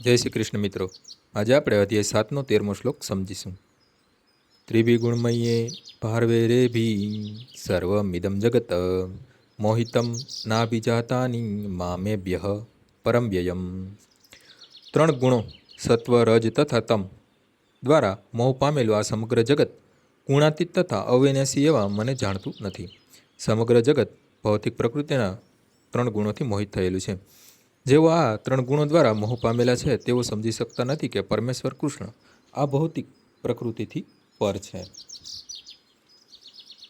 જય શ્રી કૃષ્ણ મિત્રો. આજે આપણે અધ્યાય સાતનો તેરમો શ્લોક સમજીશું. ત્રિભિગુણમયે ભારવે રેભી સર્વમિદમ જગત મોહિતમ નાભિજાતાની મામેભ્ય પરમ વ્યયમ. ત્રણ ગુણો સત્વ રજ તથા તમ દ્વારા મોહ પામેલું આ સમગ્ર જગત ગુણાતીત તથા અવિનાશી એવા મને જાણતું નથી. સમગ્ર જગત ભૌતિક પ્રકૃતિના ત્રણ ગુણોથી મોહિત થયેલું છે. જેઓ આ ત્રણ ગુણો દ્વારા મોહ પામેલા છે, તેઓ સમજી શકતા નથી કે પરમેશ્વર કૃષ્ણ આ ભૌતિક પ્રકૃતિથી પર છે.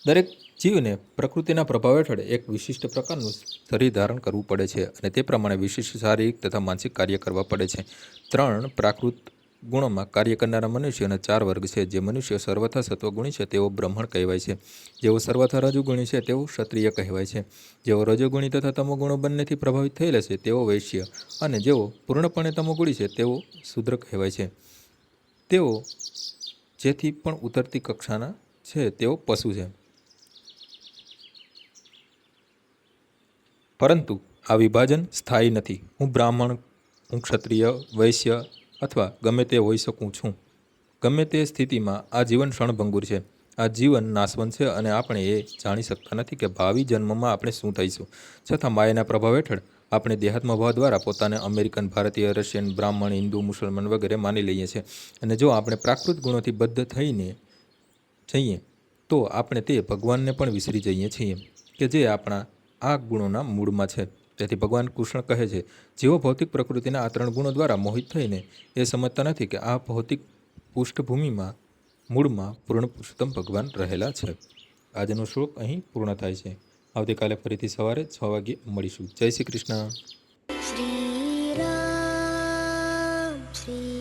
દરેક જીવને પ્રકૃતિના પ્રભાવ હેઠળ એક વિશિષ્ટ પ્રકારનું શરીર ધારણ કરવું પડે છે અને તે પ્રમાણે વિશિષ્ટ શારીરિક તથા માનસિક કાર્ય કરવા પડે છે. ત્રણ પ્રાકૃત ગુણોમાં કાર્ય કરનારા મનુષ્યના ચાર વર્ગ છે. જે મનુષ્ય સર્વથા સત્વગુણી છે તેઓ બ્રહ્મણ કહેવાય છે. જેઓ સર્વથા રજુગુણી છે તેઓ ક્ષત્રિય કહેવાય છે. જેઓ રજોગુણી તથા તમોગુણો બંનેથી પ્રભાવિત થયેલા છે તેઓ વૈશ્ય અને જેઓ પૂર્ણપણે તમોગુણી છે તેઓ શુદ્ર કહેવાય છે. તેઓ જેથી પણ ઉતરતી કક્ષાના છે તેઓ પશુ છે. પરંતુ આ વિભાજન સ્થાયી નથી. હું બ્રાહ્મણ, હું ક્ષત્રિય, વૈશ્ય અથવા ગમે તે હોઈ શકું છું. ગમે તે સ્થિતિમાં આ જીવન ક્ષણભંગુર છે. આ જીવન નાશવંત છે અને આપણે એ જાણી શકતા નથી કે ભાવિ જન્મમાં આપણે શું થઈશું. છતાં માયાના પ્રભાવ હેઠળ આપણે દેહાત્મ ભાવ દ્વારા પોતાને અમેરિકન, ભારતીય, રશિયન, બ્રાહ્મણ, હિન્દુ, મુસલમાન વગેરે માની લઈએ છીએ. અને જો આપણે પ્રાકૃત ગુણોથી બદ્ધ થઈને જઈએ, તો આપણે તે ભગવાનને પણ વિસરી જઈએ છીએ કે જે આપણા આ ગુણોના મૂળમાં છે. તેથી ભગવાન કૃષ્ણ કહે છે, જેઓ ભૌતિક પ્રકૃતિના આ ત્રણ ગુણો દ્વારા મોહિત થઈને એ સમજતા નથી કે આ ભૌતિક પૃષ્ઠભૂમિમાં, મૂળમાં પૂર્ણ પુરુષોત્તમ ભગવાન રહેલા છે. આજનો શ્લોક અહીં પૂર્ણ થાય છે. આવતીકાલે ફરીથી સવારે છ વાગે મળીશું. જય શ્રી કૃષ્ણ. શ્રી